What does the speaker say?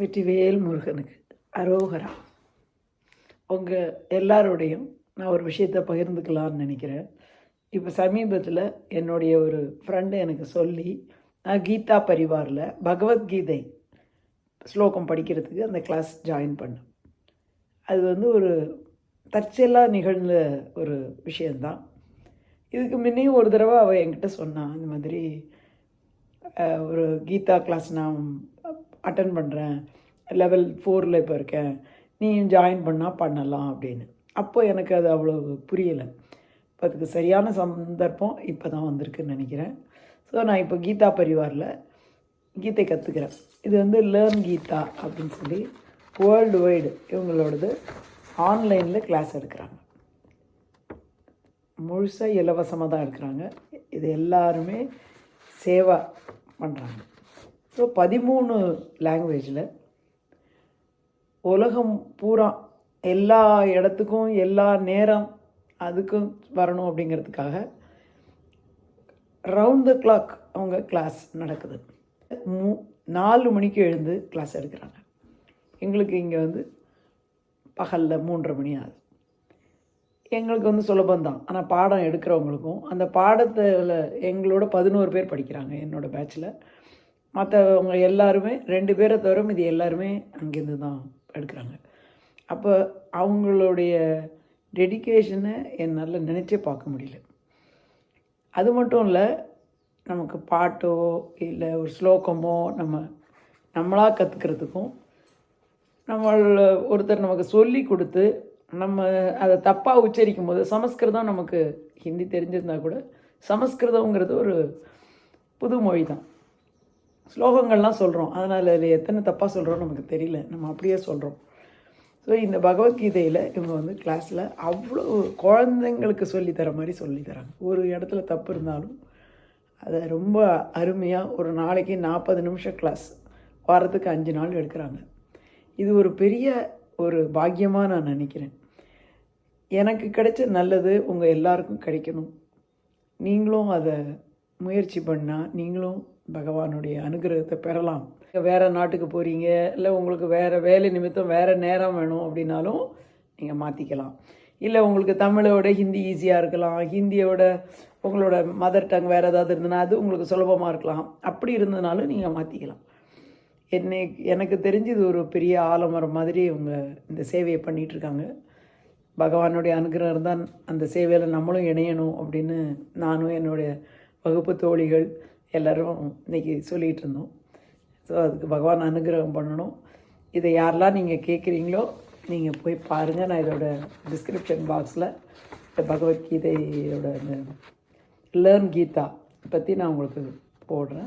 வெற்றிவேல் முருகனுக்கு அரோகரா. உங்கள் எல்லாரோடையும் நான் ஒரு விஷயத்தை பகிர்ந்துக்கலாம்னு நினைக்கிறேன். இப்போ சமீபத்தில் என்னுடைய ஒரு ஃப்ரெண்டு எனக்கு சொல்லி நான் கீதா பரிவாரில் பகவத்கீதை ஸ்லோகம் படிக்கிறதுக்கு அந்த கிளாஸ் ஜாயின் பண்ணேன். அது வந்து ஒரு தற்செயலாக நிகழ்ந்த ஒரு விஷயந்தான் இதுக்கு முன்னே ஒரு தடவை அவள் என்கிட்ட சொன்னான் இந்த மாதிரி ஒரு கீதா கிளாஸ் நான் அட்டன் பண்ணுறேன் லெவல் ஃபோரில் இப்போ இருக்கேன். நீயும் ஜாயின் பண்ணால் பண்ணலாம் அப்படின்னு. அப்போ எனக்கு அது அவ்வளோ புரியலை. இப்போ அதுக்கு சரியான சந்தர்ப்பம் இப்போ தான் வந்திருக்குன்னு நினைக்கிறேன். ஸோ நான் இப்போ கீதா பரிவாரில் கீதை கற்றுக்கிறேன் இது வந்து லேர்ன் கீதா அப்படின்னு சொல்லி வேர்ல்டு வைடு இவங்களோடது ஆன்லைனில் கிளாஸ் எடுக்கிறாங்க. முழுசாக இலவசமாக தான் எடுக்கிறாங்க. இது எல்லாருமே சேவா பண்ணுறாங்க ஸோ பதிமூணு லாங்குவேஜில் உலகம் பூரா எல்லா இடத்துக்கும் எல்லா நேரம் அதுக்கும் வரணும் அப்படிங்கிறதுக்காக ரவுண்ட் த கிளாக் அவங்க கிளாஸ் நடக்குது. மூ நாலு மணிக்கு எழுந்து கிளாஸ் எடுக்கிறாங்க. எங்களுக்கு இங்கே வந்து பகலில் மூன்றரை மணி ஆகுது. எங்களுக்கு வந்து சுலபந்தான் ஆனால் பாடம் எடுக்கிறவங்களுக்கும் அந்த பாடத்தில் எங்களோட பதினோரு பேர் படிக்கிறாங்க என்னோடய பேட்சில் மற்றவங்க எல்லாருமே ரெண்டு பேரை தவிர இது எல்லாருமே அங்கேருந்து தான் எடுக்கிறாங்க. அப்போ அவங்களுடைய டெடிகேஷனை என்னால் நினச்சே பார்க்க முடியல. அது மட்டும் இல்லை நமக்கு பாட்டோ இல்லை ஒரு ஸ்லோகமோ நம்ம நம்மளாக கற்றுக்கிறதுக்கும் நம்ம ஒருத்தர் நமக்கு சொல்லி கொடுத்து நம்ம அதை தப்பாக உச்சரிக்கும் போது சமஸ்கிருதம் நமக்கு ஹிந்தி தெரிஞ்சிருந்தா கூட சமஸ்கிருதங்கிறது ஒரு புது மொழி தான். ஸ்லோகங்கள்லாம் சொல்கிறோம் அதனால் அதில் எத்தனை தப்பாக சொல்கிறோம் நமக்கு தெரியல. நம்ம அப்படியே சொல்கிறோம் ஸோ இந்த பகவத்கீதையில் இவங்க வந்து கிளாஸில் அவ்வளோ குழந்தைங்களுக்கு சொல்லித்தர தர மாதிரி சொல்லித்தராங்க ஒரு இடத்துல தப்பு இருந்தாலும் அதை ரொம்ப அருமையாக ஒரு நாளைக்கு நாற்பது நிமிஷம் கிளாஸ் வாரத்துக்கு அஞ்சு நாள் எடுக்கிறாங்க. இது ஒரு பெரிய ஒரு பாக்கியமாக நான் நினைக்கிறேன். எனக்கு கிடைச்ச நல்லது உங்கள் எல்லாருக்கும் கிடைக்கணும். நீங்களும் அதை முயற்சி பண்ணால் நீங்களும் பகவானுடைய அனுகிரகத்தை பெறலாம். வேறு நாட்டுக்கு போகிறீங்க இல்லை உங்களுக்கு வேறு வேலை நிமித்தம் வேறு நேரம் வேணும் அப்படின்னாலும் நீங்கள் மாற்றிக்கலாம் இல்லை உங்களுக்கு தமிழோட ஹிந்தி ஈஸியாக இருக்கலாம். ஹிந்தியோட உங்களோட மதர் டங் வேறு ஏதாவது இருந்ததுன்னா அது உங்களுக்கு சுலபமாக இருக்கலாம். அப்படி இருந்ததுனாலும் நீங்கள் மாற்றிக்கலாம் என்னை எனக்கு தெரிஞ்சு இது ஒரு பெரிய ஆலமரம் மாதிரி இவங்க இந்த சேவையை பண்ணிகிட்ருக்காங்க பகவானுடைய அனுகிரகம் இருந்தால் அந்த சேவையில் நம்மளும் இணையணும் அப்படின்னு நானும் என்னுடைய வகுப்பு தோழிகள் எல்லோரும் இன்னைக்கு சொல்லிகிட்டு இருந்தோம் ஸோ அதுக்கு பகவான் அனுகிரகம் பண்ணணும். இதை யாரெல்லாம் நீங்கள் கேட்குறீங்களோ நீங்கள் போய் பாருங்கள் நான் இதோட டிஸ்கிரிப்ஷன் பாக்ஸில் இந்த பகவத்கீதையோட இந்த லேர்ன் கீதா பற்றி நான் உங்களுக்கு போடுறேன்.